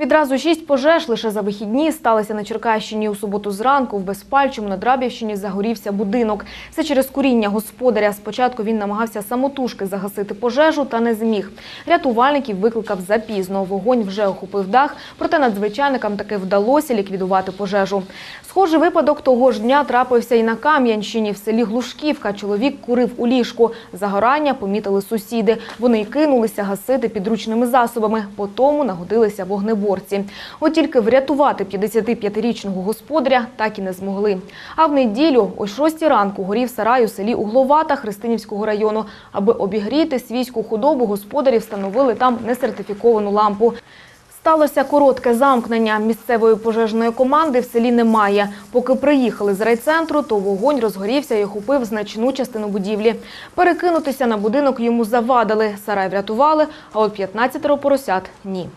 Відразу шість пожеж лише за вихідні сталися на Черкащині. У суботу зранку в Безпальчому на Драбівщині загорівся будинок. Це через куріння господаря. Спочатку він намагався самотужки загасити пожежу та не зміг. Рятувальників викликав запізно. Вогонь вже охопив дах, проте надзвичайникам таки вдалося ліквідувати пожежу. Схожий випадок того ж дня трапився і на Кам'янщині. В селі Глушківка чоловік курив у ліжку. Загорання помітили сусіди. Вони й кинулися гасити підручними засобами. По тому нагодилися вогнеборці. От тільки врятувати 55-річного господаря так і не змогли. А в неділю о 6 ранку горів сарай у селі Угловата Христинівського району. Аби обігріти свійську худобу, господарі встановили там несертифіковану лампу. Сталося коротке замкнення. Місцевої пожежної команди в селі немає. Поки приїхали з райцентру, то вогонь розгорівся і охопив значну частину будівлі. Перекинутися на будинок йому завадили. Сарай врятували, а от 15 поросят – ні.